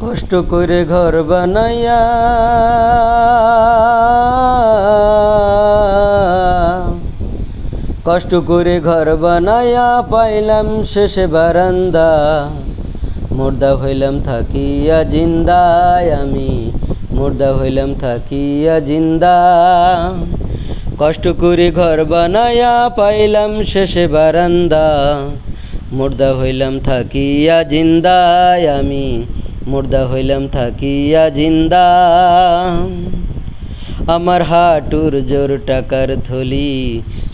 কষ্ট করে ঘর বানাইয়া কষ্ট করে ঘর বানাইয়া পাইলাম শেষে বারান্দা। মুর্দা হইলাম, থাকিয়া জিন্দায় আমি। মুর্দা হইলাম, থাকিয়া জিন্দা। কষ্ট করে ঘর বানাইয়া পাইলাম শেষে বারান্দা। মুর্দা হইলাম, থাকিয়া জিন্দায় আমি। মুর্দা হইলাম, থাকিয়া জিন্দা। আমার হাটুর জোর টাকার থলি,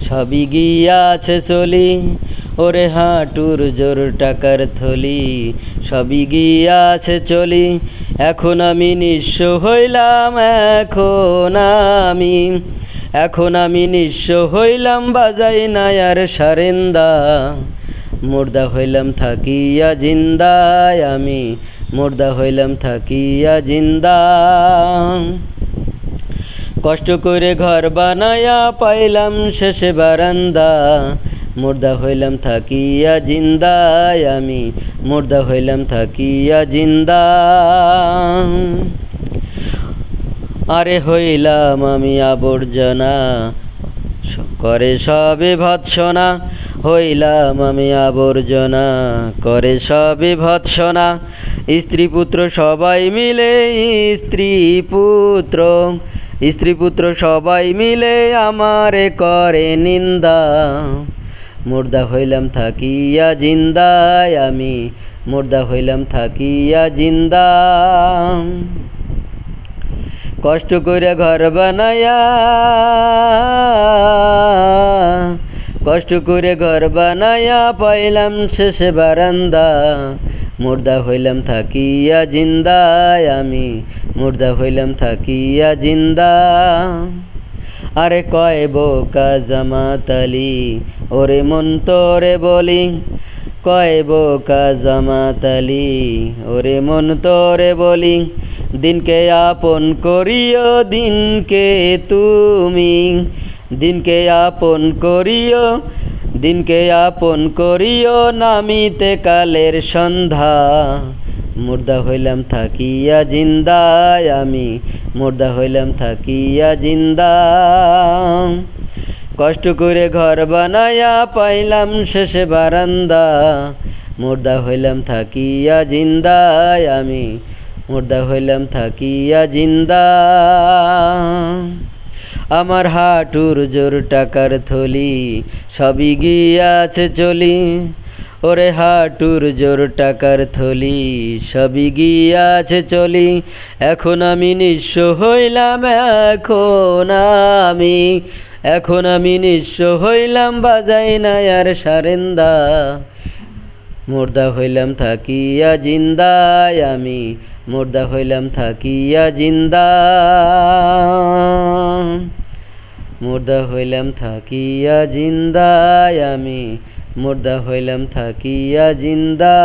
সবই গিয়াছে চলি। ওরে হাটুর জোর টাকার থলি, সবই গিয়াছে চলি। এখন আমি নিঃস্ব হইলাম, এখন আমি এখন আমি নিঃস্ব হইলাম, বাজাই না আর সারেন্দা। মুর্দা হইলাম থাকিয়া জিন্দায় আমি, মুর্দা হইলাম থাকিয়া জিন্দা কষ্ট করে ঘর বানায়া পাইলাম শেষে বারান্দা, মুর্দা হইলাম থাকিয়া জিন্দায় আমি, মুর্দা হইলাম থাকিয়া জিন্দা আরে হইলাম আমি আবর্জনা করে সবে ভৎসনা, হইলাম আমি আবর্জনা। করে সবে ভৎসনা, স্ত্রী পুত্র সবাই মিলে, স্ত্রী পুত্র। স্ত্রী পুত্র সবাই মিলে আমারে করে নিন্দা। মুর্দা হইলাম, থাকিয়া জিন্দায় আমি। মুর্দা হইলাম, থাকিয়া জিন্দা। কষ্ট করে ঘর বানায়া কষ্ট করে ঘর বানায়া পাইলাম শেষে বারান্দা। মুর্দা হইলাম, থাকিয়া জিন্দায় আমি। মুর্দা হইলাম, থাকিয়া জিন্দা। আরে কয় বোকা জামাতালি ওরে মন তোরে বলি। কয় বোকা জামাতালি ওরে মন তোরে বলি। দিনকে আপন করিও, দিনকে তুমি। দিনকে আপন করিও, দিনকে আপন করিও নামিতে কালের সন্ধ্যা। মুর্দা হইলাম থাকিয়া জিন্দায় আমি, মুর্দা হইলাম থাকিয়া জিন্দা। কষ্ট করে ঘর বানায়া পাইলাম শেষে বারান্দা। মুর্দা হইলাম থাকিয়া জিন্দায় আমি, মুর্দা হইলাম থাকিয়া জিন্দা। আমার হাটুর জোর টাকার থলি সবই গিয়াছে চলি। ওরে হাটুর জোর টাকার থলি সবই গিয়াছে চলি। এখন আমি নিঃস্ব হইলাম, এখন আমি এখন আমি নিঃস্ব হইলাম, বাজাই না আর সারেন্দা। মুর্দা হইলাম, থাকিয়া জিন্দায় আমি, মুর্দা হইলাম, থাকিয়া জিন্দা। মুর্দা হইলাম থাকিয়া জিন্দায় আমি মুর্দা হইলাম থাকিয়া জিন্দা।